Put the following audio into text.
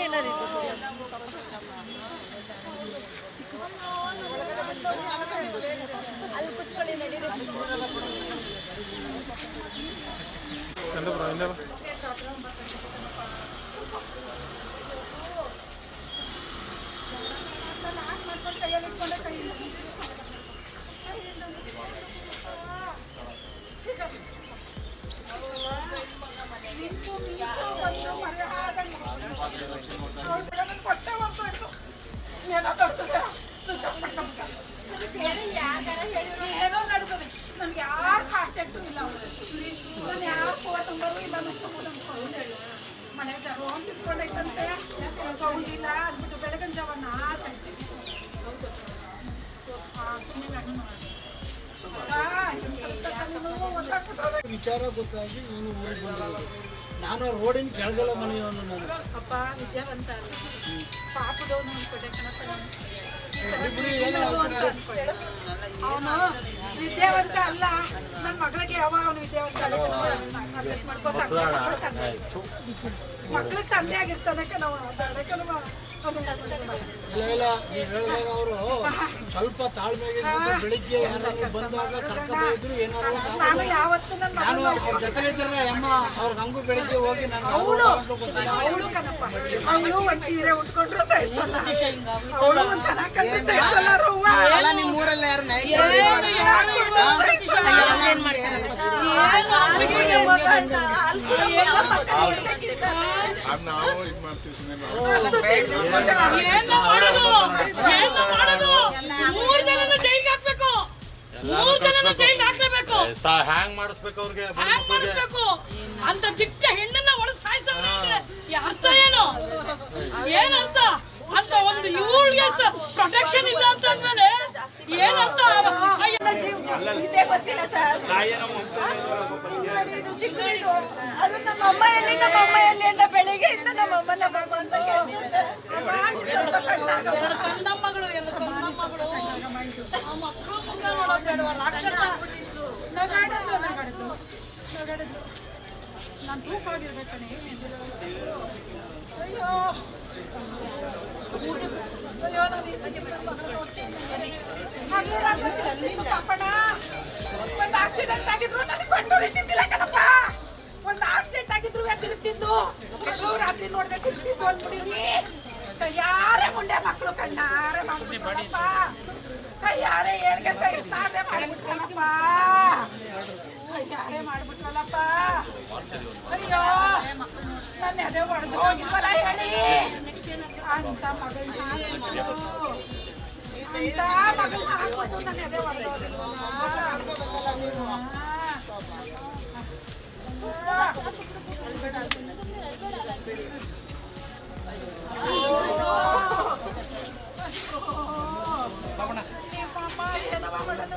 Kalau ini ಇಲ್ಲ ನಂಬ್ಕೊಂಡು ಮನೆ ಜರು ಅಂತ ಇಟ್ಕೊಂಡೈತಂತೆ ಸೌಂಡ್ ಇಲ್ಲ ಅಂದ್ಬಿಟ್ಟು ಬೆಳಗಿನ ಜಾವ ನಾಲ್ಕು ಗಂಟೆ ವಿಚಾರ ಗೊತ್ತಾಗಿ ನೀನು ನಾನು ರೋಡಿನ ಕೆಳಗಲ್ಲ ಮನೆಯವನು ನಾನು. ಅಪ್ಪ ವಿದ್ಯಾವಂತ ಅಲ್ಲ. ಪಾಪದವನು ಅನ್ಕೊಂಡೆ ಕಣಪ್ಪ ಅಂತ ಅವನು ವಿದ್ಯಾವಂತ ಅಲ್ಲ. ನನ್ನ ಮಗಳಿಗೆ ಯಾವ ಅವನು ವಿದ್ಯಾವಂತ ಅಡ್ಜಸ್ಟ್ ಮಾಡ್ಕೊತ ಮಕ್ಳಿಗೆ ತಂದೆ ಆಗಿರ್ತಾನೆ ನಾವು ಬೇಡ ಕಣವ ಇಲ್ಲ ಇಲ್ಲ ನೀವು ಹೇಳಿದಾಗ ಅವರು ಸ್ವಲ್ಪ ತಾಳ್ಮೆಗೆ ಬೆಳಿಗ್ಗೆ ಯಾರಾದ್ರು ಬಂದಾಗ ಕರ್ಕೊಂಡು ಇದ್ರು ಏನಾರು ಒಂದು ನಾನು ಆಗೋದು. ಯಾವತ್ತೂ ನಾನು ಮಗಳು ಅವ್ರ ಜೊತೆ ಇದ್ರಲ್ಲ ಅಮ್ಮ ಅವ್ರ ಬೆಳಿಗ್ಗೆ ಹೋಗಿ ನಾನು ಅವಳು ಅವಳು ಕಣಪ್ಪ. ಅವಳು ಒಂದ್ ಸೀರೆ ಉಟ್ಕೊಂಡ್ರು ಸಹಿಸಲ್ಲ ಅವಳು ಒಂದ್ ಚೆನ್ನಾಗ್ ಕಂಡ್ರೆ ಸಹಿಸಲ್ಲ ನಿಮ್ಮ ಊರಲ್ಲಿ ಯಾರು ನಾಯಕ ಹಾಕ್ಲೇಬೇಕು ಹ್ಯಾಂಗ್ ಮಾಡಿಸ್ಬೇಕು ಅವ್ರಿಗೆ ಅಂತ? ದಿಟ್ಟ ಹೆಣ್ಣನ್ನ ಒಳ ಸಾಯಿಸೋದ್ರೆ ಅರ್ಥ ಏನು ಏನಂತ ಅಂತ ಒಂದು ಇವಳಿಗೆ ಪ್ರೊಟೆಕ್ಷನ್ ಇಲ್ಲ ಅಂತ ಅಂದ್ಮೇಲೆ ಇದೇ ಗೊತ್ತಿಲ್ಲ ಸರ್. ಅದು ನಮ್ಮ ಅಮ್ಮ ಎಲ್ಲಿ ನಮ್ಮ ಅಮ್ಮ ಎಲ್ಲಿ ಅಂತ ನಮ್ಮ ಅಮ್ಮ ನಮ್ಮ ಅಮ್ಮ ಅಂತ ಕೇಳ್ತಿದ್ದೆ ಕಂದಮ್ಮಗಳು ಕಂದಮ್ಮಗಳು. ಮಕ್ಕಳು ಮುಂದೆ ನೋಡೋದು ಬೇಡವಾ ರಾಕ್ಷಸ ನಗಾಡೋದು ನಗಾಡೋದು ನಗಾಡೋದು ನಾನು ಅಯ್ಯೋ. ಅಯ್ಯೋ ನಾನು ಇದ್ದಕ್ಕೆ ಪಾಪಣ ಒಂದು ಆಕ್ಸಿಡೆಂಟ್ ಆಗಿದ್ರು, ನನಗೆ ಬಂಡು ಇದ್ದಿದ್ದಿಲ್ಲ ಕಣಪ್ಪ. ಒಂದು ಆಕ್ಸಿಡೆಂಟ್ ಆಗಿದ್ರು ಎದ್ದಿರ್ತಿದ್ಲು ಮಕ್ಕಳು ರಾತ್ರಿ ನೋಡ್ದೆ ತಿರ್ತಿದ್ವು ಅಂದ್ಬಿಡಿವಿ ಕೈಯಾರೆ ಮುಂಡೆ ಮಕ್ಕಳು ಕಣ್ಣಾರೆ ಮಾಡ್ಬಿಟ್ರಪ್ಪ ಕೈಯಾರೆ ಏಳ್ಗೆ ಸಹಿಸ್ತಾದೆ ಮಾಡ್ಬಿಟ್ರಲ್ಲಪ್ಪ ಕೈಯಾರೆ ಮಾಡ್ಬಿಟ್ರಲ್ಲಪ್ಪ. ಅಯ್ಯೋ ನನ್ನ ಎದೆ ಹೊಡೆದು ಹೋಗಿದ್ವಲ್ಲ ಹೇಳಿ. ಅಂತ ಮಗಳನ್ನ ಅಂತ ಮಗಳನ್ನ ಹಾಕ್ಬಿಟ್ಟು ನನ್ನ ಎದೆ ಹೊಡೆದು ಪಾಪ ಏನವ ಮಾಡೋದು